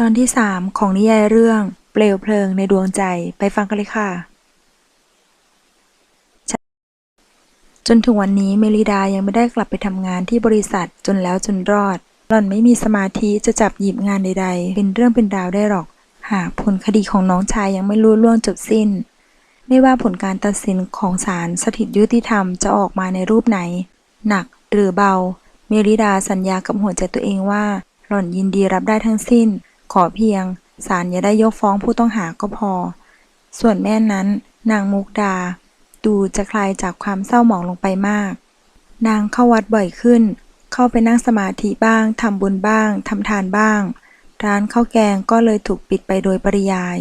ตอนที่สามของนิยายเรื่อง เปลวเพลิงในดวงใจไปฟังกันเลยค่ะ จนถึงวันนี้เมลิดายังไม่ได้กลับไปทำงานที่บริษัทจนแล้วจนรอด หล่อนไม่มีสมาธิจะจับหยิบงานใด ๆ เป็นเรื่องเป็นราวได้หรอก หากผลคดีของน้องชายยังไม่รู้ล่วงจบสิ้น ไม่ว่าผลการตัดสินของศาลสถิตยุติธรรมจะออกมาในรูปไหน หนักหรือเบา เมลิดาสัญญากับหัวใจตัวเองว่า หล่อนยินดีรับได้ทั้งสิ้น ขอเพียงศาลอย่าได้ยกฟ้องผู้ต้องหาก็พอ ส่วนแม่นั้น นางมุกดา ดูจะคลายจากความเศร้าหมองลงไปมาก นางเข้าวัดบ่อยขึ้น เข้าไปนั่งสมาธิบ้าง ทำบุญบ้าง ทำทานบ้าง ร้านข้าวแกงก็เลยถูกปิดไปโดยปริยาย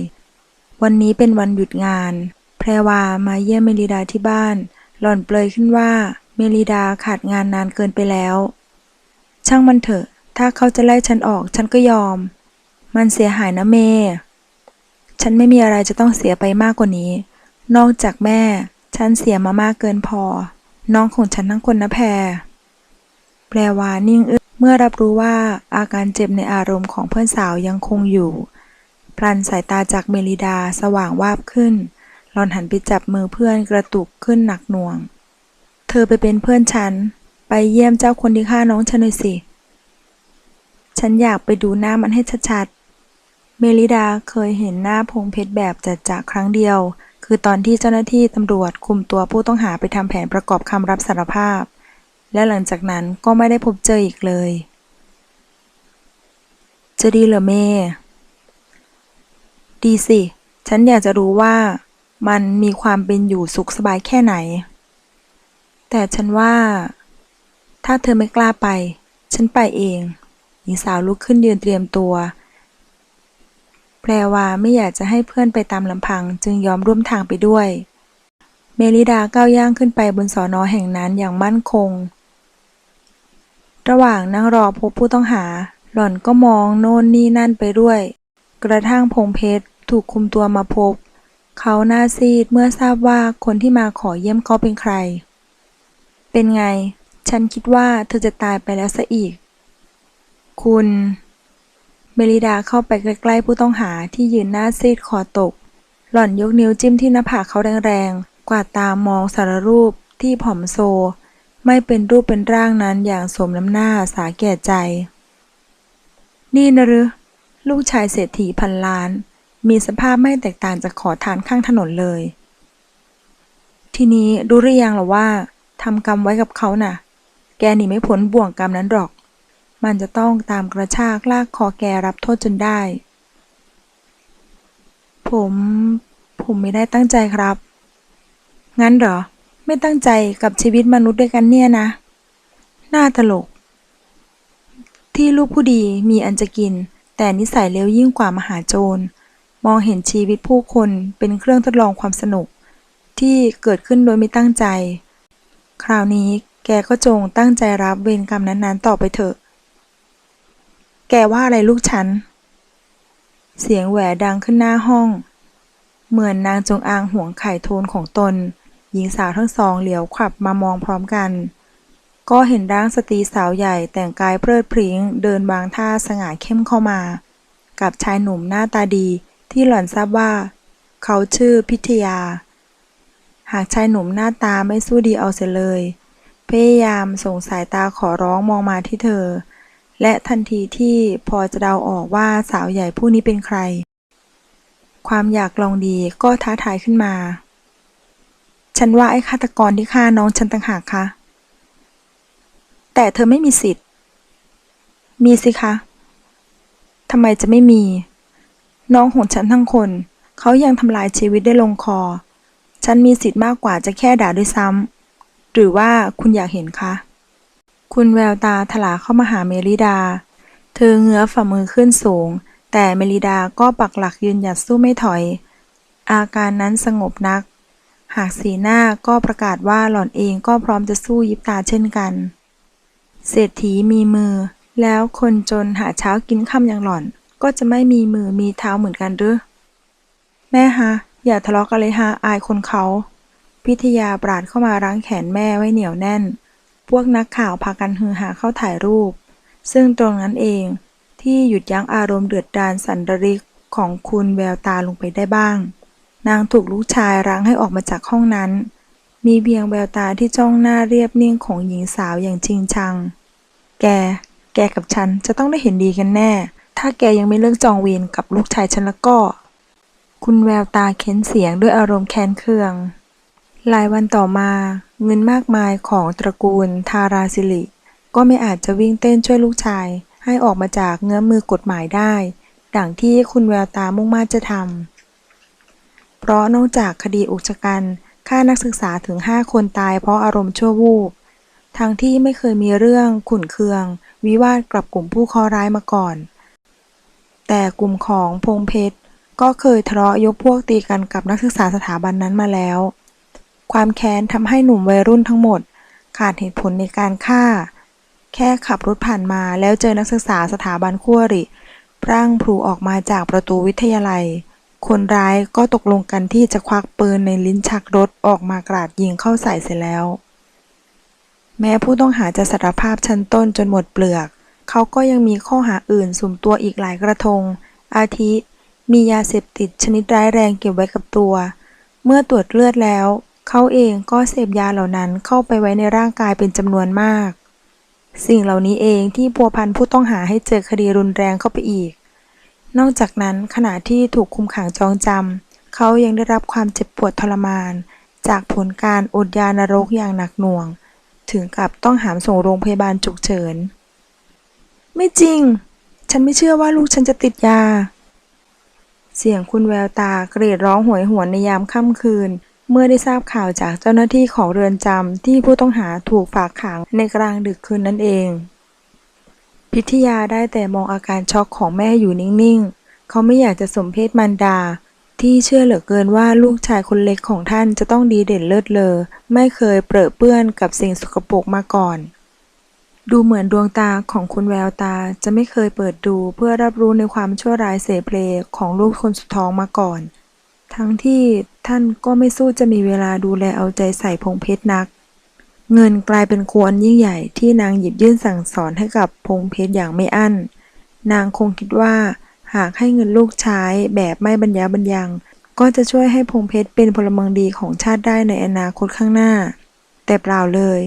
วันนี้เป็นวันหยุดงาน แพรวามาเยี่ยมเมลิดาที่บ้าน หล่อนเปลยขึ้นว่า เมลิดาขาดงานนานเกินไปแล้ว ช่างมันเถอะ ถ้าเขาจะไล่ฉันออกฉันก็ยอม มันเสียหายนะเม ฉันไม่มีอะไรจะต้องเสียไปมากกว่านี้ นอกจากแม่ ฉันเสียมามากเกินพอ น้องของฉันทั้งคนนะแพร แปลว่านิ่งอึ้งเมื่อรับรู้ว่าอาการเจ็บในอารมณ์ของเพื่อนสาวยังคงอยู่ พลันสายตาจากเมลิดาสว่างวาบขึ้น หลอนหันไปจับมือเพื่อนกระตุกขึ้นหนักหน่วง เธอไปเป็นเพื่อนฉัน ไปเยี่ยมเจ้าคนที่ฆ่าน้องฉันหน่อยสิ ฉันอยากไปดูหน้ามันให้ชัดๆ เมลิดาเคยเห็นหน้าพงเพชรแบบจัดจากครั้งเดียว คือตอนที่เจ้าหน้าที่ตำรวจคุมตัวผู้ต้องหาไปทำแผนประกอบคำรับสารภาพ และหลังจากนั้นก็ไม่ได้พบเจออีกเลย จะดีเหรอเมดีสิ ฉันอยากจะรู้ว่ามันมีความเป็นอยู่สุขสบายแค่ไหน แต่ฉันว่า ถ้าเธอไม่กล้าไป ฉันไปเอง หญิงสาวลุกขึ้นยืนเตรียมตัว แปลว่าไม่อยากจะให้เพื่อนไปตามลำพังจึงยอมร่วมทางไปด้วย เมลิดาก้าวย่างขึ้นไปบนสอนอแห่งนั้นอย่างมั่นคง ระหว่างนั่งรอพบผู้ต้องหา หล่อนก็มองโน่นนี่นั่นไปด้วย กระทั่งพงเพชรถูกคุมตัวมาพบ เขาหน้าซีดเมื่อทราบว่าคนที่มาขอเยี่ยมเขาเป็นใคร เป็นไง ฉันคิดว่าเธอจะตายไปแล้วซะอีก คุณ เมลิดาเข้าไปใกล้ๆผู้ต้องหาที่ยืนหน้าซีดคอตก หล่อนยกนิ้วจิ้มที่หน้าผากเขาแรงๆ กวาดตามองสารรูปที่ผอมโซ ไม่เป็นรูปเป็นร่างนั้นอย่างสมน้ำหน้าสาแก่ใจ นี่นะหรือ ลูกชายเศรษฐีพันล้าน มีสภาพไม่แตกต่างจากขอทานข้างถนนเลย ทีนี้รู้หรือยังหรอว่าทำกรรมไว้กับเขาน่ะ แกหนีไม่พ้นบ่วงกรรมนั้นหรอก มันจะต้องตามกระชากลากคอแกรับโทษจนได้ ผม ผมไม่ได้ตั้งใจครับ งั้นเหรอ ไม่ตั้งใจกับชีวิตมนุษย์ด้วยกันเนี่ยนะ น่าตลก ที่ลูกผู้ดีมีอันจะกิน แต่นิสัยเลวยิ่งกว่ามหาโจร มองเห็นชีวิตผู้คนเป็นเครื่องทดลองความสนุก ที่เกิดขึ้นโดยไม่ตั้งใจ คราวนี้แกก็จงตั้งใจรับเวรกรรมนั้นๆ ต่อไปเถอะ แกว่าอะไรลูกฉัน เสียงแหวดังขึ้นหน้าห้อง เหมือนนางจงอางห่วงไข่โทนของตน หญิงสาวทั้งสองเหลียวขวับมามองพร้อมกัน ก็เห็นร่างสตรีสาวใหญ่แต่งกายเพลิดเพริ้งเดินวางท่าสง่าเข้มเข้ามา กับชายหนุ่มหน้าตาดีที่หล่อนทราบว่า เขาชื่อพิทยา หากชายหนุ่มหน้าตาไม่สู้ดีเอาเสียเลย พยายามส่งสายตาขอร้องมองมาที่เธอ และทันทีที่พอจะเดาออกว่าสาวใหญ่ผู้นี้เป็นใคร ความอยากลองดีก็ท้าทายขึ้นมา ฉันว่าไอ้ฆาตกรที่ฆ่าน้องฉันต่างหากคะแต่เธอไม่มีสิทธิ์ มีสิคะทำไมจะไม่มี น้องของฉันทั้งคน เขายังทำลายชีวิตได้ลงคอ ฉันมีสิทธิ์มากกว่าจะแค่ด่าด้วยซ้ำหรือว่าคุณอยากเห็นคะ คุณแววตาถลาเข้ามาหาเมลิดา เธอเงื้อฝ่ามือขึ้นสูง แต่เมลิดาก็ปักหลักยืนหยัดสู้ไม่ถอย อาการนั้นสงบนัก หากสีหน้าก็ประกาศว่าหล่อนเองก็พร้อมจะสู้ยิบตาเช่นกัน เศรษฐีมีมือ แล้วคนจนหาเช้ากินค่ำอย่างหล่อน ก็จะไม่มีมือมีเท้าเหมือนกันหรือแม่ฮะ อย่าทะเลาะกันเลยฮะอายคนเขา พิทยาปราดเข้ามารั้งแขนแม่ไว้เหนียวแน่น วกนักข่าวพากันฮือหาเข้าถ่ายรูป ซึ่งตรงนั้นเองที่หยุดยั้งอารมณ์เดือดดาลสันดริกของคุณแววตาลงไปได้บ้าง นางถูกลูกชายรั้งให้ออกมาจากห้องนั้น มีเพียงแววตาที่จ้องหน้าเรียบนิ่งของหญิงสาวอย่างจริงชัง แก แกกับฉันจะต้องได้เห็นดีกันแน่ ถ้าแกยังไม่เลิกจองเวรกับลูกชายฉันแล้วก็ คุณแววตาเค้นเสียงด้วยอารมณ์แค้นเคือง หลายวันต่อมา เงินมากมายของตระกูลทาราสิริ ก็ไม่อาจจะวิ่งเต้นช่วยลูกชาย ให้ออกมาจากเงื้อมือกฎหมายได้ ดังที่คุณแววตามุ่งมั่นจะทำ เพราะนอกจากคดีอุกชะกันฆ่านักศึกษาถึง 5 คนตายเพราะอารมณ์ชั่ววูบ ทั้งที่ไม่เคยมีเรื่องขุนเคือง วิวาทกับกลุ่มผู้คราะห์ร้ายมาก่อน แต่กลุ่มของพงเพชรก็เคยทะเลาะยกพวกตีกันกับนักศึกษาสถาบันนั้นมาแล้ว ความแค้นทำให้หนุ่มวัยรุ่นทั้งหมด ขาดเหตุผลในการฆ่า แค่ขับรถผ่านมาแล้วเจอนักศึกษาสถาบันคู่อริพร่างพลูออกมาจากประตูวิทยาลัย คนร้ายก็ตกลงกันที่จะควักปืนในลิ้นชักรถออกมากราดยิงเข้าใส่เสร็จแล้ว แม้ผู้ต้องหาจะสารภาพชั้นต้นจนหมดเปลือก เขาก็ยังมีข้อหาอื่นสุ่มตัวอีกหลายกระทง อาทิ มียาเสพติดชนิดร้ายแรงเก็บไว้กับตัว เมื่อตรวจเลือดแล้ว เขาเองก็เสพยาเหล่านั้นเข้าไปไว้ในร่างกายเป็นจำนวนมาก สิ่งเหล่านี้เองที่พัวพันผู้ต้องหาให้เจอคดีรุนแรงเข้าไปอีก นอกจากนั้นขณะที่ถูกคุมขังจองจำเขายังได้รับความเจ็บปวดทรมาน จากผลการอดยานรกอย่างหนักหน่วง ถึงกับต้องหามส่งโรงพยาบาลฉุกเฉิน ไม่จริง ฉันไม่เชื่อว่าลูกฉันจะติดยา เสียงคุณแววตากรีดร้องหวยหวนในยามค่ำคืน เมื่อได้ทราบข่าวจากเจ้าหน้าที่ของเรือนจำที่ผู้ต้องหาถูกฝากขังในกลางดึกคืนนั่นเอง พิทยาได้แต่มองอาการช็อกของแม่อยู่นิ่งๆ เขาไม่อยากจะสมเพศมารดา ที่เชื่อเหลือเกินว่าลูกชายคนเล็กของท่านจะต้องดีเด่นเลิศเลอ ไม่เคยเปรอะเปื้อนกับสิ่งสกปรกมาก่อน ดูเหมือนดวงตาของคุณแววตาจะไม่เคยเปิดดูเพื่อรับรู้ในความชั่วร้ายเสเพลของลูกคนสุดท้องมาก่อน ทั้งที่ ท่านก็ไม่สู้จะมีเวลาดูแลเอาใจใส่พงเพชรนัก เงินกลายเป็นควรยิ่งใหญ่ที่นางหยิบยื่นสั่งสอนให้กับพงเพชรอย่างไม่อั้น นางคงคิดว่า หากให้เงินลูกใช้แบบไม่บรรยาบรรยัง ก็จะช่วยให้พงเพชรเป็นพลเมืองดีของชาติได้ในอนาคตข้างหน้า แต่เปล่าเลย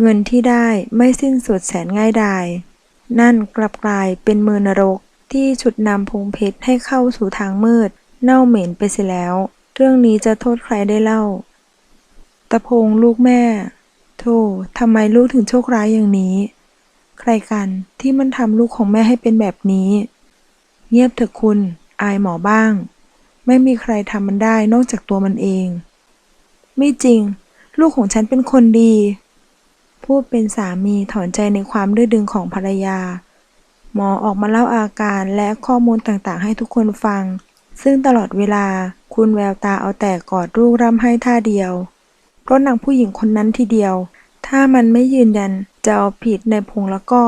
เงินที่ได้ไม่สิ้นสุดแสนง่ายดายนั่นกลับกลายเป็นมือนรกที่ฉุดนำพงเพชรให้เข้าสู่ทางมืด เน่าเหม็นไปเสียแล้ว เรื่องนี้จะโทษใครได้เล่า ตะพงลูกแม่ โธ่ทำไมลูกถึงโชคร้ายอย่างนี้ ใครกันที่มันทำลูกของแม่ให้เป็นแบบนี้ เงียบเถอะคุณ อายหมอบ้าง ไม่มีใครทำมันได้นอกจากตัวมันเอง ไม่จริง ลูกของฉันเป็นคนดี พูดเป็นสามีถอนใจในความดื้อดึงของภรรยา หมอออกมาเล่าอาการและข้อมูลต่างๆ ให้ทุกคนฟัง ซึ่งตลอดเวลาคุณแววตาเอาแต่กอดลูกร่ำให้ท่าเดียวเพราะนางผู้หญิงคนนั้นทีเดียว ถ้ามันไม่ยืนยันจะเอาผิดนายพงแล้วก็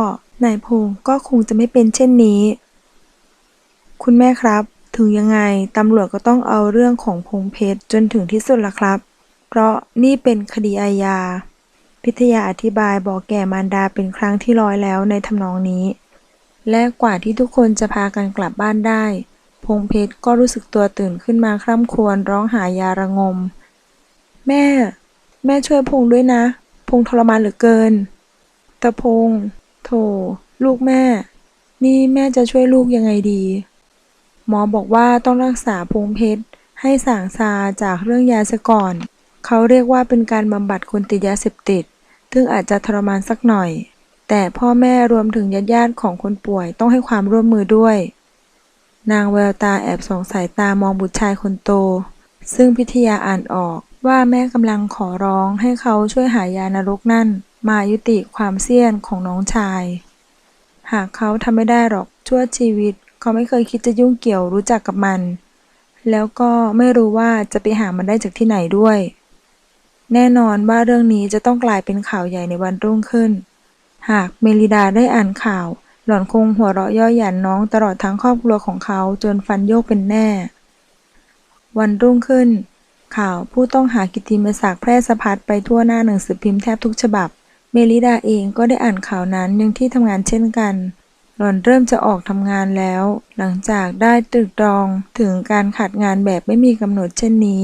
นายพงก็คงจะไม่เป็นเช่นนี้ คุณแม่ครับ ถึงยังไงตำรวจก็ต้องเอาเรื่องของพงเพชรจนถึงที่สุดละครับ เพราะนี่เป็นคดีอาญา พิทยาอธิบายบอกแก่มารดาเป็นครั้งที่ร้อยแล้วในทำนองนี้ และกว่าที่ทุกคนจะพากันกลับบ้านได้ พงเพชรก็รู้สึกตัวตื่นขึ้นมาคร่ำครวญร้องหายาระงม แม่ แม่ช่วยพงด้วยนะ พงทรมานเหลือเกิน ตะพง โถ ลูกแม่ นี่แม่จะช่วยลูกยังไงดี หมอบอกว่าต้องรักษาพงเพชรให้สางซาจากเรื่องยาซะก่อน เขาเรียกว่าเป็นการบำบัดคนติดยาเสพติด ซึ่งอาจจะทรมานสักหน่อย แต่พ่อแม่รวมถึงญาติญาติๆของคนป่วยต้องให้ความร่วมมือด้วย นางแววตาแอบสงสายตามองบุตรชายคนโต ซึ่งพิทยาอ่านออกว่าแม่กำลังขอร้องให้เขาช่วยหายานรกนั่น มายุติความเสี้ยนของน้องชาย หากเขาทำไม่ได้หรอกชั่วชีวิต เขาไม่เคยคิดจะยุ่งเกี่ยวรู้จักกับมัน แล้วก็ไม่รู้ว่าจะไปหามันได้จากที่ไหนด้วย แน่นอนว่าเรื่องนี้จะต้องกลายเป็นข่าวใหญ่ในวันรุ่งขึ้น หากเมลิดาได้อ่านข่าว หล่อนคงหัวเราะย่อหยันน้องตลอดทั้งครอบครัวของเขาจนฟันโยกเป็นแน่ วันรุ่งขึ้น ข่าวผู้ต้องหากิตติมศักดิ์แพร่สะพัดไปทั่วหน้าหนังสือพิมพ์แทบทุกฉบับ เมลิดาเองก็ได้อ่านข่าวนั้นยังที่ทำงานเช่นกัน หล่อนเริ่มจะออกทำงานแล้ว หลังจากได้ตรึกตรองถึงการขาดงานแบบไม่มีกำหนดเช่นนี้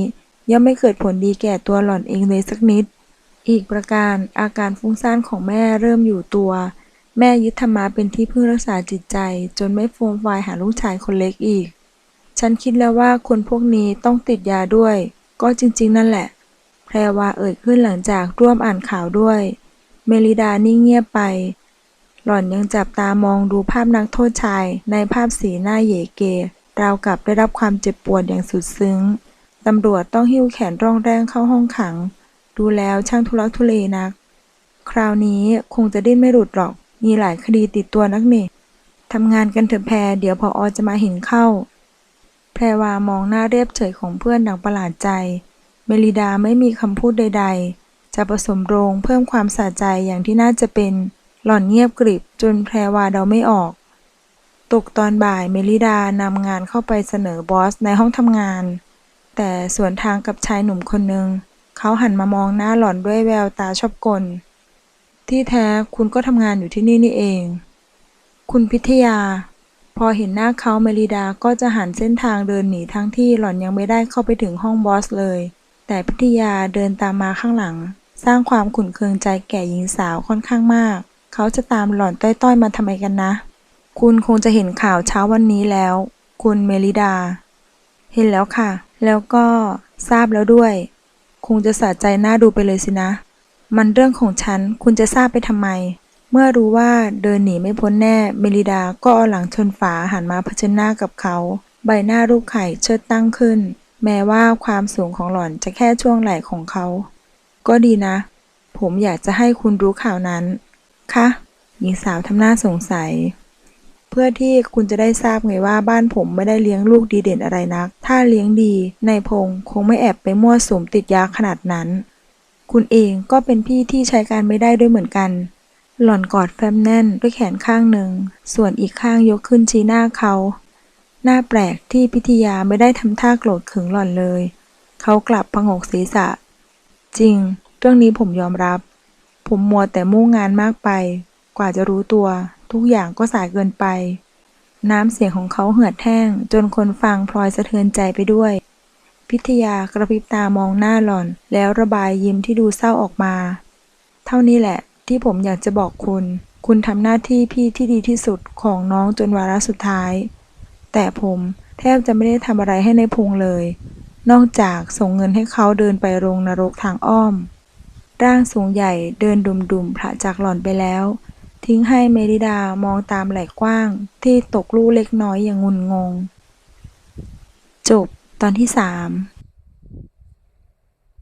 ย่อมไม่เกิดผลดีแก่ตัวหล่อนเองเลยสักนิด อีกประการอาการฟุ้งซ่านของแม่เริ่มอยู่ตัว แม่ยึดธรรมะเป็นที่พึ่งรักษาจิตใจ จนไม่โฟมไฟายหาลูกชายคนเล็กอีก ฉันคิดแล้วว่าคนพวกนี้ต้องติดยาด้วย ก็จริง ๆ นั่นแหละ แพรวาเอ่ยขึ้นหลังจากร่วมอ่านข่าวด้วย เมลิดานิ่งเงียบไป หล่อนยังจับตามองดูภาพนักโทษชาย ในภาพสีหน้าเยเก ราวกับได้รับความเจ็บปวดอย่างสุดซึ้ง ตำรวจต้องหิ้วแขนร่องแรงเข้าห้องขัง ดูแล้วช่างทุลักทุเลนัก คราวนี้คงจะดิ้นไม่หลุดหรอก มีหลายคดีติดตัวนักนี่ทำงานกันเถอะแพรเดี๋ยวพออจะมาเห็นเข้า แพรวามองหน้าเรียบเฉยของเพื่อนดังประหลาดใจ เมลิดาไม่มีคำพูดใด ๆ จะผสมโรงเพิ่มความสะใจอย่างที่น่าจะเป็น หล่อนเงียบกริบจนแพรวาเดาไม่ออก ตกตอนบ่ายเมลิดานำงานเข้าไปเสนอบอสในห้องทำงาน แต่สวนทางกับชายหนุ่มคนหนึ่งเขาหันมามองหน้าหล่อนด้วยแววตาชอบกล ที่แท้คุณก็ทำงานอยู่ที่นี่นี่เอง คุณพิทยา พอเห็นหน้าเขาเมลิดาก็จะหันเส้นทางเดินหนีทั้งที่หล่อนยังไม่ได้เข้าไปถึงห้องบอสเลย แต่พิทยาเดินตามมาข้างหลัง สร้างความขุ่นเคืองใจแก่หญิงสาวค่อนข้างมาก เขาจะตามหล่อนต้อยๆมาทำไมกันนะ คุณคงจะเห็นข่าวเช้าวันนี้แล้ว คุณเมลิดา เห็นแล้วค่ะ แล้วก็ทราบแล้วด้วย คงจะสะใจหน้าดูไปเลยสินะ มันเรื่องของฉัน คุณจะทราบไปทำไม เมื่อรู้ว่าเดินหนีไม่พ้นแน่ เมลิดาก็เอาหลังชนฝาหันมาเผชิญหน้ากับเขา ใบหน้ารูปไข่เชิดตั้งขึ้น แม้ว่าความสูงของหล่อนจะแค่ช่วงไหล่ของเขา ก็ดีนะ ผมอยากจะให้คุณรู้ข่าวนั้น คะ หญิงสาวทำหน้าสงสัยเพื่อที่คุณจะได้ทราบไงว่าบ้านผมไม่ได้เลี้ยงลูกดีเด่นอะไรนัก ถ้าเลี้ยงดี ในายพงษ์คงไม่แอบไปมั่วสุมติดยาขนาดนั้น คุณเองก็เป็นพี่ที่ใช้การไม่ได้ด้วยเหมือนกัน หล่อนกอดแฟ้มแน่นด้วยแขนข้างหนึ่ง ส่วนอีกข้างยกขึ้นชี้หน้าเขา หน้าแปลกที่พิทยาไม่ได้ทำท่าโกรธขึงหล่อนเลย เขากลับพงกศีรษะ จริง เรื่องนี้ผมยอมรับ ผมมัวแต่มุ่งงานมากไป กว่าจะรู้ตัว ทุกอย่างก็สายเกินไป น้ำเสียงของเขาเหือดแห้ง จนคนฟังพลอยสะเทือนใจไปด้วย พิทยากระพริบตามองหน้าหล่อน แล้วระบายยิ้มที่ดูเศร้าออกมา เท่านี้แหละ ที่ผมอยากจะบอกคุณ คุณทำหน้าที่พี่ที่ดีที่สุดของน้องจนวาระสุดท้าย แต่ผมแทบจะไม่ได้ทำอะไรให้ในพงเลย นอกจากส่งเงินให้เขาเดินไปโรงนรกทางอ้อม ร่างสูงใหญ่เดินดุมๆผละจากหล่อนไปแล้ว ทิ้งให้เมริดามองตามไหล่กว้าง ที่ตกลู่เล็กน้อยอย่างงุนงง จบ ตอนที่สาม